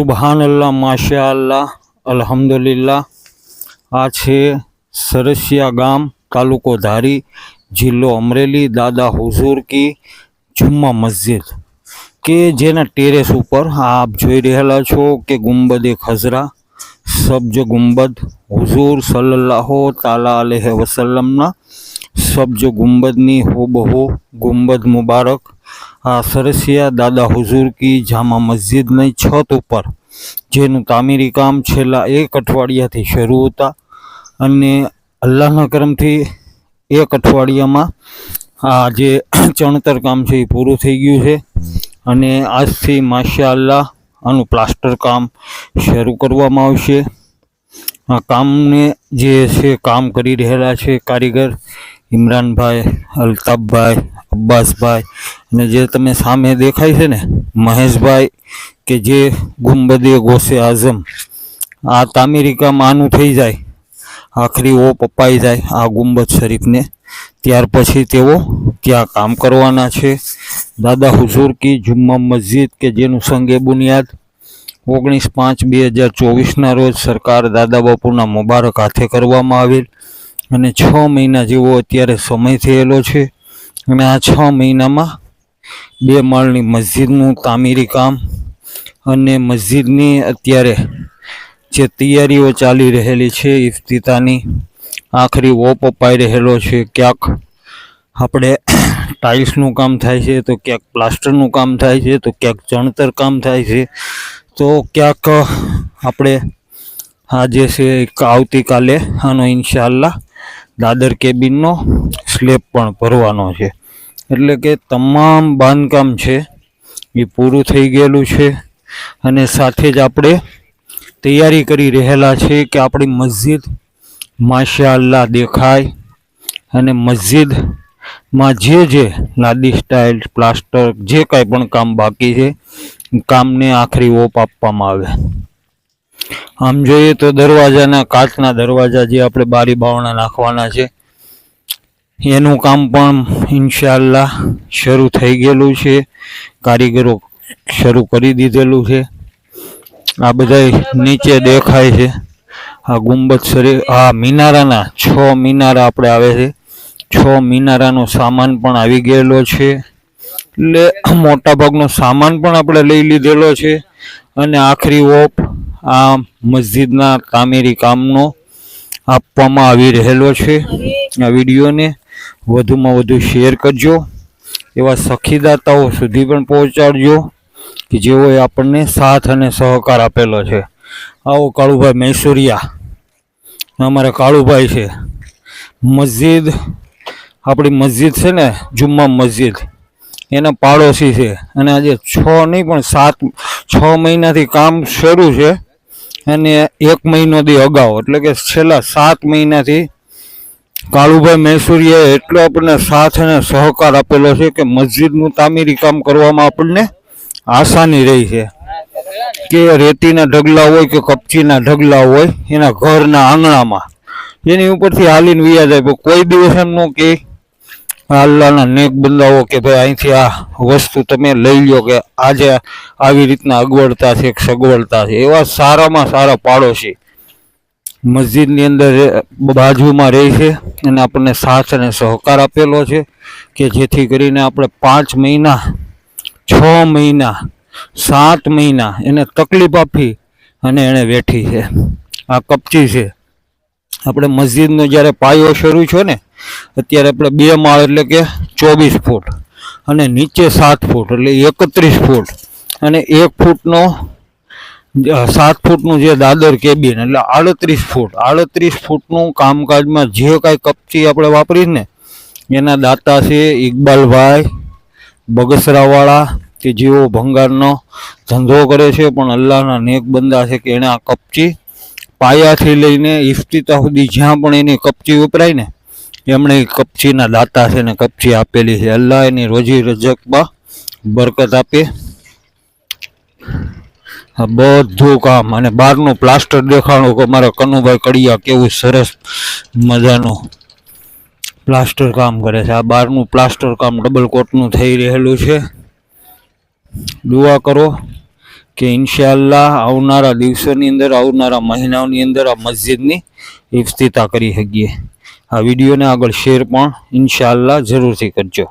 સુબહાનલ્લા Masha અલ્લાહ અલ્હમ્દુલિલ્લાહ આ છે સરસિયા ગામ તાલુકો ધારી જિલ્લો અમરેલી દાદા હુઝુર કી જુમ્મા મસ્જિદ કે જેના ટેરેસ ઉપર આપ જોઈ રહેલા છો કે ગુંબદ એ ખઝરા સબ્જ ગુંબદ હુઝુર સલ્લલ્લાહુ તાલા અલૈહિ વસલ્લમના સબ્જ ગુંબદની હુબહુ ગુંબદ મુબારક આ સરસિયા દાદા હુઝુર કી જામા મસ્જિદની છત ઉપર, જેનું તામીરી કામ છેલ્લા એક અઠવાડિયાથી શરૂ હતા અને અલ્લાહના કરમથી એક અઠવાડિયામાં આ જે ચણતર કામ છે એ પૂરું થઈ ગયું છે અને આજથી માશા અલ્લાહ આનું પ્લાસ્ટર કામ શરૂ કરવામાં આવશે. આ કામને જે છે કામ કરી રહેલા છે કારીગર ઇમરાનભાઈ, અલ્તાફભાઈ, અબ્બાસભાઈ અને જે તમે સામે દેખાય છે ને, મહેશભાઈ કે જે ગુંબદે ગોસે આઝમ, આ તામીરી કામ આનું થઈ જાય, આખરી ઓ પપાઈ જાય આ ગુંબદ શરીફને. ત્યાર પછી તેઓ ત્યાં કામ કરવાના છે. દાદા હુઝુર કી જુમ્મા મસ્જિદ કે જેનું સંગે બુનિયાદ, ઓગણીસ પાંચ બે હજાર ચોવીસના રોજ સરકાર દાદા બાપુના મુબારક હાથે કરવામાં આવેલ. અને છ મહિના જેવો અત્યારે સમય થયેલો છે. અને આ છ મહિનામાં બે માળની મસ્જિદનું તામીરી કામ અને મસ્જિદની અત્યારે જે તૈયારીઓ ચાલી રહેલી છે, ઇફ્તિતાની, આખરી ઓપ અપાઈ રહેલો છે. ક્યાંક આપણે ટાઇલ્સનું કામ થાય છે, તો ક્યાંક પ્લાસ્ટરનું કામ થાય છે, તો ક્યાંક ચણતર કામ થાય છે. તો ક્યાંક આપણે આ જે છે આવતીકાલે, આનો ઇન્શાલ્લાહ દાદર કેબિનનો સ્લેબ પણ ભરવાનો છે. એટલે કે તમામ બાંધકામ છે એ પૂરું થઈ ગયેલું છે અને સાથે જ આપણે તૈયારી કરી રહેલા છે કે આપણી મસ્જિદ માશાલ્લા દેખાય અને મસ્જિદમાં જે જે લાદી સ્ટાઇલ, પ્લાસ્ટર, જે કાંઈ પણ કામ બાકી છે, કામને આખરી ઓપ આપવામાં આવે. આમ જોઈએ તો દરવાજાના કાચના દરવાજા જે આપણે બારી બાવણા નાખવાના છે, એનું કામ પણ ઇન્શાલ્લાહ શરૂ થઈ ગયેલું છે, કારીગરો શરૂ કરી દીધેલું છે. આ બધા નીચે દેખાય છે. આ ગુંબદ શરીર આ મિનારાના છ મિનારા આપણે આવે છે. છ મિનારાનો સામાન પણ આવી ગયેલો છે. એટલે મોટાભાગનો સામાન પણ આપણે લઈ લીધેલો છે. અને આખરી ઓપ આ મસ્જિદના તામીરી કામનો આપવામાં આવી રહેલો છે. આ વિડીયોને વધુમાં વધુ શેર કરજો. એવા સખીદાતાઓ સુધી પણ પહોંચાડજો કે જેઓએ આપણને સાથ અને સહકાર આપેલો છે. આવો કાળુભાઈ મૈસુરિયા. અમારા કાળુભાઈ છે. મસ્જિદ, આપણી મસ્જિદ છે ને, જુમ્મા મસ્જિદ. એના પાડોશી છે. અને આજે છ નહીં પણ સાત, છ મહિનાથી કામ શરૂ છે. અને એક મહિનો દી અગાઉ, એટલે કે છેલ્લા સાત મહિનાથી કાળુભાઈ મૈસુરિયાએ એટલો આપણને સાથ અને સહકાર આપેલો છે કે મસ્જિદનું તામીરી કામ કરવામાં આપણને આસાની રહી છે. કે રેતીના ઢગલા હોય કે કપચીના ઢગલા હોય, એના ઘરના આંગણામાં. એની ઉપરથી હાલીને વિયા જાય કોઈ દિવસ એમ ન કે અલ્લાહના નેક બંદાઓ કે ભાઈ અહીંથી આ વસ્તુ તમે લઈ લ્યો કે આજે આવી રીતના અગવડતા છે, સગવડતા છે, એવા સારામાં સારા પાડોશી મસ્જિદની અંદર બાજુમાં રહે છે અને આપણને સાથ અને સહકાર આપેલો છે કે જેથી કરીને આપણે પાંચ મહિના, છ મહિના, સાત મહિના એને તકલીફ આપી અને એણે વેઠી છે. આ કપચી છે. આપણે મસ્જિદનો જ્યારે પાયો શરૂ છે ને, અત્યારે આપણે બે માળ એટલે કે ચોવીસ ફૂટ અને નીચે સાત ફૂટ એટલે એકત્રીસ ફૂટ અને એક ફૂટનો સાત ફૂટનું જે દાદર કેબિન એટલે આડત્રીસ ફૂટ. આડત્રીસ ફૂટનું કામકાજમાં જે કાંઈ કપચી આપણે વાપરીશ ને, એના દાતા છે ઇકબાલભાઈ બગસરાવાળા, કે જેઓ ભંગારનો ધંધો કરે છે, પણ અલ્લાહના નેક બંદા છે કે એણે આ કપચી પાયાથી લઈને ઇફ્તિતા સુધી જ્યાં પણ એની કપચી વપરાય ને, એમણે કપચીના દાતા છે ને કપચી આપેલી છે. અલ્લાહ એની રોજી રજકમાં બરકત આપે. બધું કામ અને બહારનું પ્લાસ્ટર દેખાણું કે મારા કનુભાઈ કડિયા કેવું સરસ મજાનું પ્લાસ્ટર કામ કરે છે. આ બહારનું પ્લાસ્ટર કામ ડબલ કોટનું થઈ રહેલું છે. દુઆ કરો. કે ઇન્શાલ્લાહ આવનારા દિવસોની અંદર, આવનારા મહિનાઓની અંદર આ મસ્જિદની ઇફ્તિતા કરી શકીએ. આ વિડીયોને આગળ શેર પણ ઇન્શાઅલ્લાહ જરૂરથી કરજો.